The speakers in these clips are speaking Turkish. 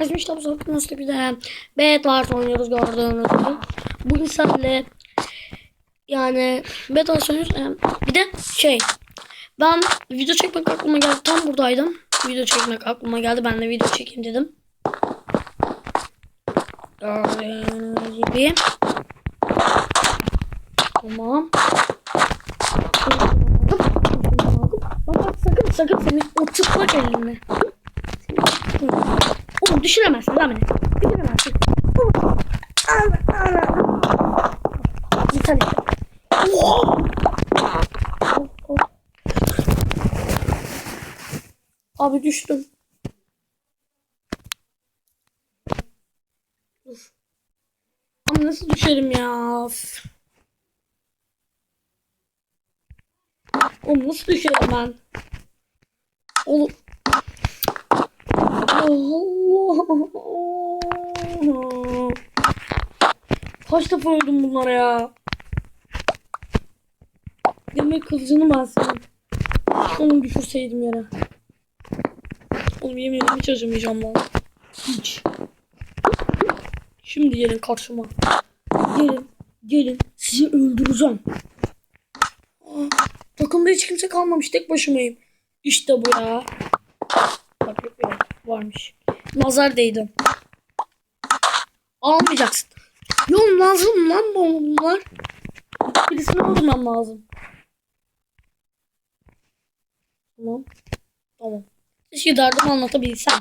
Kaçmışlar bu sefer nasıl bir de Bedwars oynuyoruz gördüğünüz gibi. Bu insanla yani Bedwars oynuyoruz. Bir de şey ben video çekmek aklıma geldi. Tam buradaydım. Video çekmek aklıma geldi. Ben de video çekeyim dedim. Gördüğünüz gibi. Tamam. Bak sakın sakın seni. Seni Oğlum Devam edelim. Gidelim artık. Git hadi. Abi düştüm. Dur. Ama nasıl düşerim ya? Oğlum nasıl düşerim ben? Oğlum. Allah. Kaç defa öldüm bunlara ya? Demek kılıcını senin. Onu düşürseydim yere. Oğlum yemin hiç acımayacağım lan. Hiç. Şimdi gelin karşıma. Gelin. Gelin. Sizi öldüreceğim. Aa, takımda hiç kimse kalmamış. Tek başımayım. İşte bu ya. Varmış. Nazar değdi. Almayacaksın. Yok lazım lan bu bunlar. Birisini öldürmem lazım. Tamam. Tamam. Keşke derdimi anlatabilsem.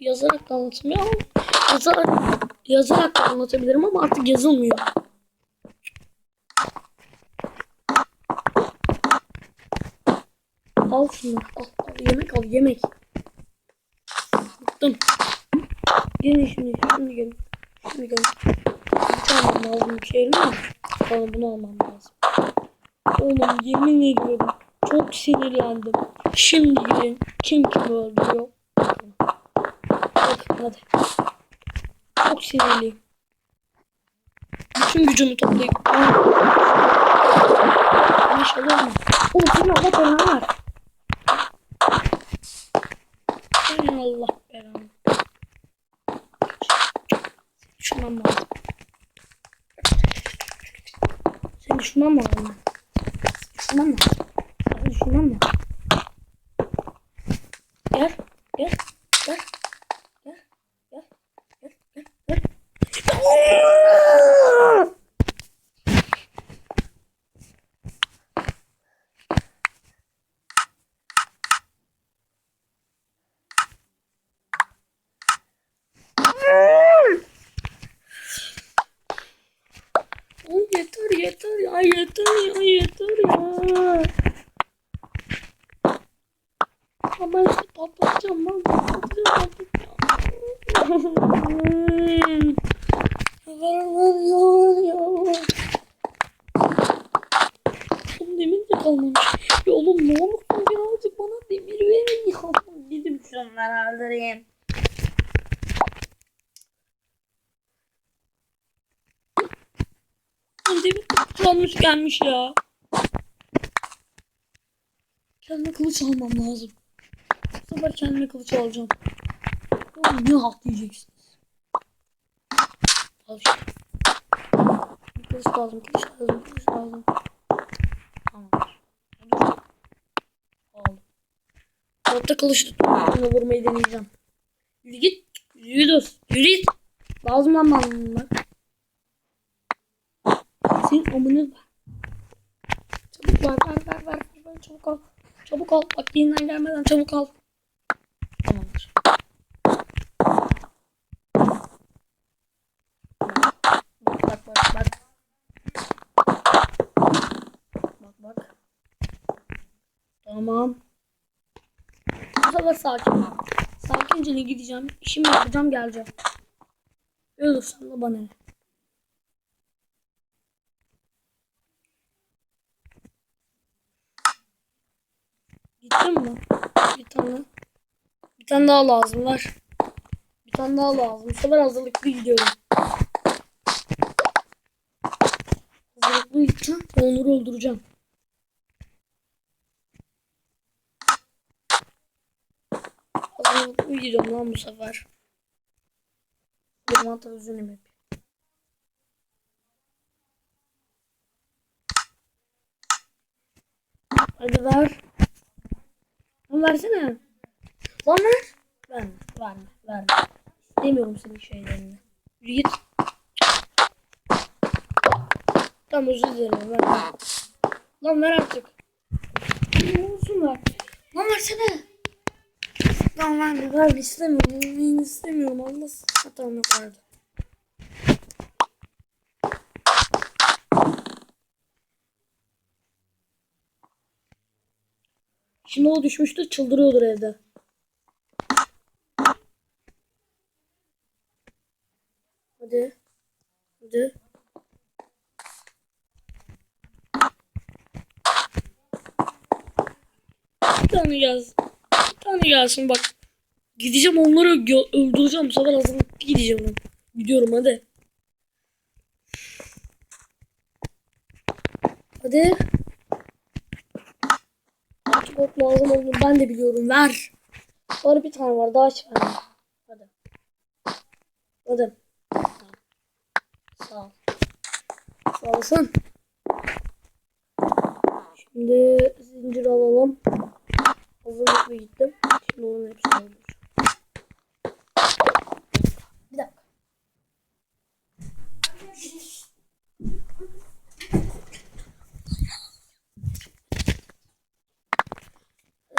Yazarak da anlatamıyor ama yazarak, yazarak da anlatabilirim ama artık yazılmıyor. Al şunu. Al, al, yemek al yemek. Bıktım. Gelin şimdi. Şimdi gelin. Şimdi gelin. Bir almam lazım bir şey mi? Sonra bunu almam lazım. Oğlum yemin ediyorum. Çok sinirlendim. Şimdi gelin. Kim kimi öldürüyor? Bakın hadi. Çok sinirliyim. Bütün gücümü toplayıp. İnşallah mı? Oğlum senin Allah belanı Allah belanı. Şuna mı aldın? Sen şuna mı aldın? Şuna mı aldın? Şuna mı aldın? Ya yeter ya yeter ya. Ama işte patlatacağım ben patlatacağım patlatacağım. Oğlum demir de kalmamış. Ya oğlum ne olursun birazcık bana demir verin ya. Gidip şunları öldüreyim. Oğlum kalmış gelmiş ya. Kendime kılıç almam lazım. Bu sefer kendime kılıç alacağım. Oğlum ne halt diyeceksiniz. Al işte. Kılıç lazım, kılıç lazım, kılıç lazım. Tamam. Aldım. Hatta kılıç. Bunu vurmayı deneyeceğim. Yürü git. Yürü dur. Yürü git. Lazım lan bana. Senin amını ver. Çabuk ver ver ver ver. ver. Çabuk al. Çabuk al. Bak yeniden gelmeden çabuk al. Tamamdır. Bak bak. Tamam. Bu sakin. Sakince ne gideceğim. İşimi yapacağım geleceğim. Ölürsen de bana ne? Gittin mi? Bir tane. Bir tane daha lazım var. Bir tane daha lazım. Bu sefer hazırlıklı gidiyorum. Hazırlıklı gideceğim. Onur'u öldüreceğim. Azınlıklı gidiyorum lan bu sefer. Bir mantar üzülüm hep. Hadi ver. Versene. Lan ver. Verme, verme, verme. İstemiyorum senin şeylerini. Yürü git. Tamam özür dilerim. Ver. Lan ver artık. Ne olsun ver. Lan versene. Lan ver. Ver istemiyorum. İstemiyorum. Allah ha, tamam Şimdi o düşmüştür çıldırıyordur evde. Hadi. Hadi. Tane gelsin. Bir tane gelsin bak. Gideceğim onları öldüreceğim. Bu sefer hazırlıklı gideceğim. Gidiyorum hadi. Hadi. Çok lazım olduğunu ben de biliyorum. Ver. Var bir tane var. Daha aç ver. Hadi. Hadi. Sağ ol. Sağ olasın. Şimdi zincir alalım. Hazırlıklı gittim. Şimdi onun hepsini alacağım. Bir dakika.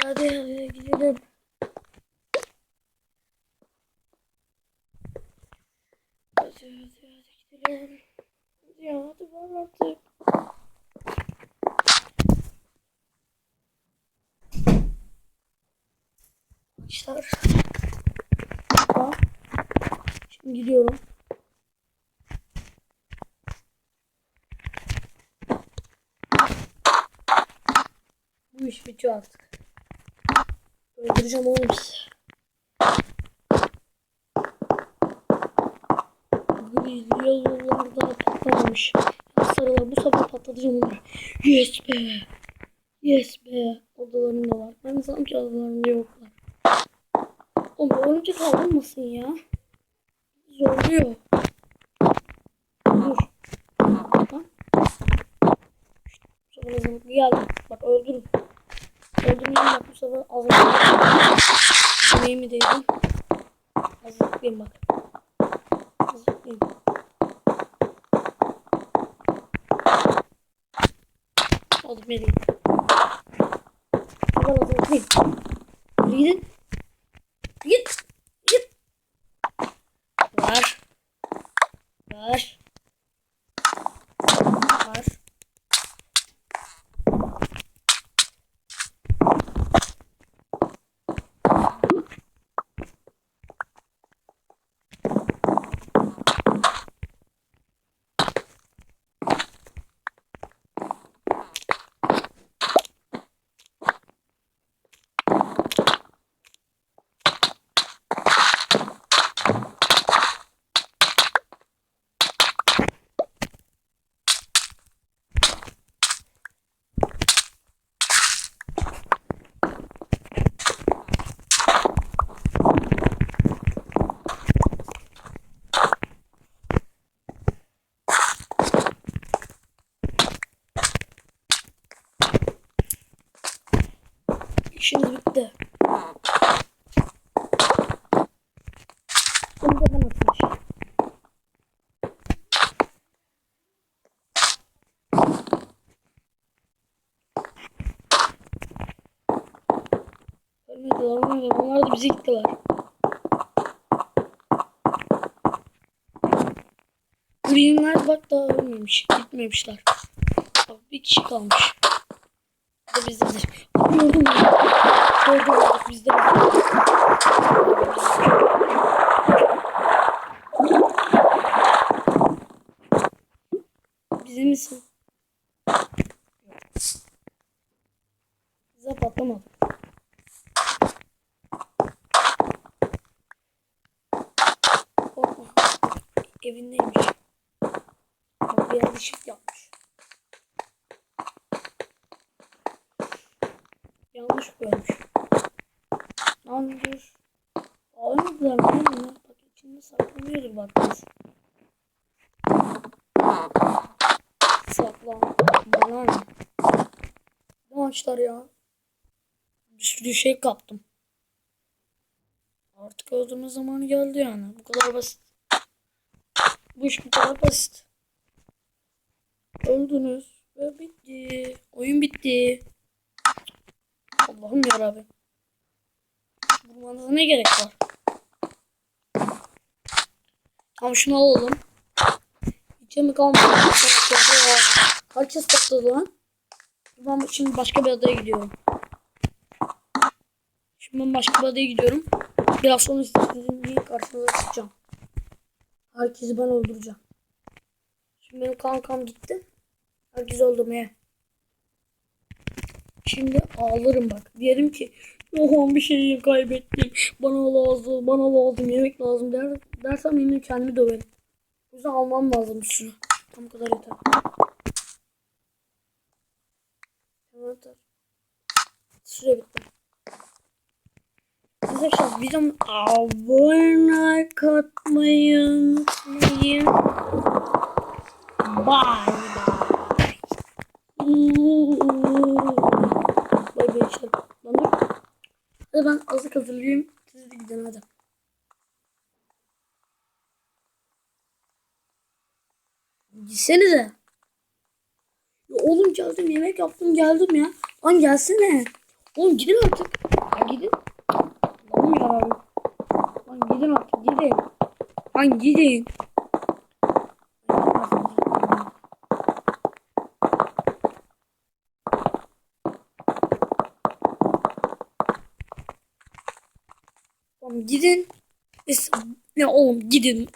Hadi hadi gidelim. Hadi hadi gidelim. Ya hadi var artık. Arkadaşlar. Şimdi gidiyorum. Bu iş bitiyor artık. Öldüreceğim oğlum sizi. Gri yollarda patlamamış. Sarılar bu sefer patlatacağım onları. Yes be. Yes be. Odalarında var. Ben sanki odalarında yoklar. Oğlum örümcek alınmasın ya. Zorluyor. Dur. Bu sefer hazırlıklı geldi. Bak öldürün. Öldürmeyin bak bu sefer hazırlıklı. Yemeğimi de yedim. Hazırlıklıyım bak. Hazırlıklıyım. Oğlum nereye? Bu sefer hazırlıklıyım. Yürü gidin. Git. Git. Var. Var. Var. İşiniz bitti. Ben atmış. Ölmediler, ölmediler. Onlar da bize gittiler. Greenler bak daha ölmemiş. Gitmemişler. Bak bir kişi kalmış. Bu da bizdedir. Gördüm? Gördüm bak bizde bak. Bize misin? Bize patlamadı. Korkma. Evindeymiş. Bak bir yerde shift yapmış. Yanlış görmüş. Lan dur. biliyor musun? Bak içinde saklanıyordur bak kız. Saklan. Bana ne? Ağaçlar ya. Bir sürü şey kaptım. Artık öldürme zamanı geldi yani. Bu kadar basit. Bu iş bu kadar basit. Öldünüz ve bitti. Oyun bitti. Allah'ım yarabbim. Vurmanıza ne gerek var? Tamam şunu alalım. İçe mi kalmadı? Herkes patladı lan. Ben şimdi başka bir adaya gidiyorum. Şimdi ben başka bir adaya gidiyorum. Biraz sonra sizin bir karşınıza çıkacağım. Herkesi ben öldüreceğim. Şimdi benim kankam gitti. Herkesi öldürmeye. Şimdi ağlarım bak. Diyelim ki Yohan bir şeyi kaybettim. Bana lazım, bana lazım, yemek lazım der, dersem yine kendimi döverim. O yüzden almam lazım sürü. Tam kadar yeter. Yeter. Süre bitti. Arkadaşlar bizim abone katmayı unutmayın. Bye bye. Bay bay işte. Hadi ben azıcık hazırlayayım. Siz de gidin hadi. Gitsenize. Ya oğlum geldim yemek yaptım geldim ya. Lan gelsene. Oğlum gidin artık. Ya gidin. Lan ya. Lan gidin artık gidin. Lan gidin. Oğlum gidin. Ne oğlum gidin.